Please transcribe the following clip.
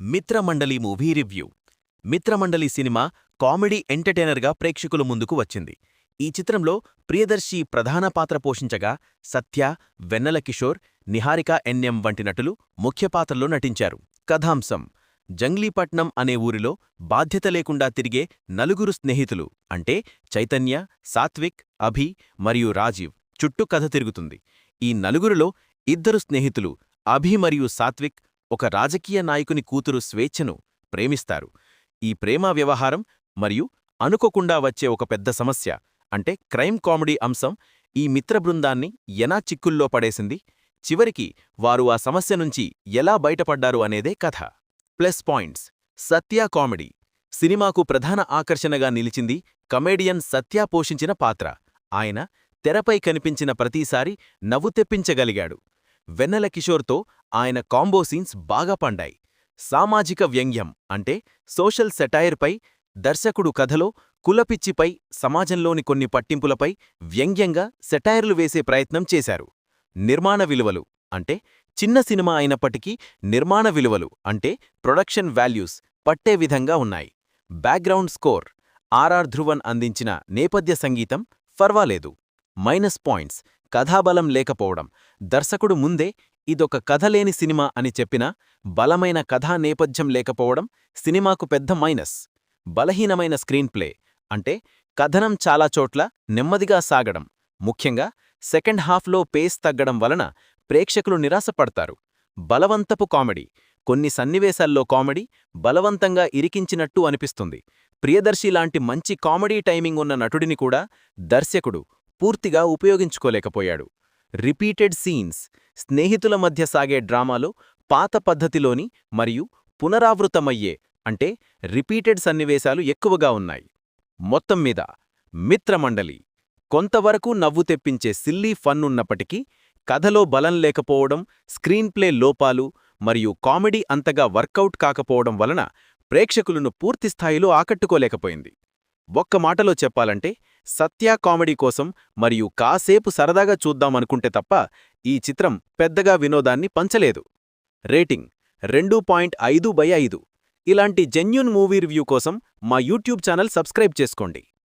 Mitramandali movie review. Mitramandali cinema comedy ఎంటర్టైనర్గా ప్రేక్షకుల ముందుకు వచ్చింది. ఈ చిత్రంలో ప్రియదర్శి ప్రధాన పాత్ర పోషించగా సత్య వెన్నెల కిషోర్ నిహారిక ఎన్ఎం వంటి నటులు ముఖ్య పాత్రలో నటించారు. కథాంశం జంగ్లీపట్నం అనే ఊరిలో బాధ్యత లేకుండా తిరిగే నలుగురు స్నేహితులు అంటే చైతన్య సాత్విక్ అభి మరియు రాజీవ్ చుట్టూ కథ తిరుగుతుంది. ఈ నలుగురిలో ఇద్దరు స్నేహితులు అభి మరియు సాత్విక్ ఒక రాజకీయ నాయకుని కూతురు స్వేచ్ఛను ప్రేమిస్తారు. ఈ ప్రేమ వ్యవహారం మరియు అనుకోకుండా వచ్చే ఒక పెద్ద సమస్య అంటే క్రైమ్ కామెడీ అంశం ఈ మిత్ర బృందాన్ని ఎలా చిక్కుల్లో పడేసింది. చివరికి వారు ఆ సమస్య నుంచి ఎలా బయటపడ్డారు అనేదే కథ. Plus points. సత్య కామెడీ. సినిమాకు ప్రధాన ఆకర్షణగా నిలిచింది కమేడియన్ సత్య పోషించిన పాత్ర. ఆయన తెరపై కనిపించిన ప్రతిసారి నవ్వు తెప్పించగలిగాడు. వెన్నెల కిషోర్తో ఆయన కాంబో సీన్స్ బాగా పండాయి. సామాజిక వ్యంగ్యం అంటే సోషల్ సెటైర్పై దర్శకుడు కథలో కులపిచ్చిపై సమాజంలోని కొన్ని పట్టింపులపై వ్యంగ్యంగా సెటైర్లు వేసే ప్రయత్నం చేశారు. నిర్మాణ విలువలు అంటే చిన్న సినిమా అయినప్పటికీ నిర్మాణ విలువలు అంటే ప్రొడక్షన్ వాల్యూస్ పట్టే విధంగా ఉన్నాయి. బ్యాక్గ్రౌండ్ స్కోర్ ఆర్ఆర్ ధ్రువన్ అందించిన నేపథ్య సంగీతం ఫర్వాలేదు. మైనస్ పాయింట్స్ కథాబలం లేకపోవడం. దర్శకుడు ముందే ఇదొక కథలేని సినిమా అని చెప్పినా బలమైన కథా నేపథ్యం లేకపోవడం సినిమాకు పెద్ద మైనస్. బలహీనమైన స్క్రీన్ ప్లే అంటే కథనం చాలా చోట్ల నెమ్మదిగా సాగడం. ముఖ్యంగా సెకండ్ హాఫ్లో పేస్ తగ్గడం వలన ప్రేక్షకులు నిరాశపడతారు. బలవంతపు కామెడీ. కొన్ని సన్నివేశాల్లో కామెడీ బలవంతంగా ఇరికించినట్టు అనిపిస్తుంది. ప్రియదర్శి లాంటి మంచి కామెడీ టైమింగ్ ఉన్న నటుడిని కూడా దర్శకుడు పూర్తిగా ఉపయోగించుకోలేకపోయాడు. రిపీటెడ్ సీన్స్ స్నేహితుల మధ్య సాగే డ్రామాలో పాత పద్ధతిలోని మరియు పునరావృతమయ్యే అంటే రిపీటెడ్ సన్నివేశాలు ఎక్కువగా ఉన్నాయి. మొత్తం మీద మిత్రమండలి కొంతవరకు నవ్వు తెప్పించే సిల్లీ ఫన్ ఉన్నప్పటికీ కథలో బలం లేకపోవడం స్క్రీన్ ప్లే లోపాలు మరియు కామెడీ అంతగా వర్కౌట్ కాకపోవడం వలన ప్రేక్షకులను పూర్తిస్థాయిలో ఆకట్టుకోలేకపోయింది. ఒక్క మాటలో చెప్పాలంటే సత్యా కామెడీ కోసం మరియు కాసేపు సరదాగా చూద్దామనుకుంటే తప్ప ఈ చిత్రం పెద్దగా వినోదాన్ని పంచలేదు. రేటింగ్ రెండు పాయింట్ ఐదు బై ఐదు. ఇలాంటి జెన్యున్ మూవీ రివ్యూ కోసం మా యూట్యూబ్ ఛానల్ సబ్స్క్రైబ్ చేసుకోండి.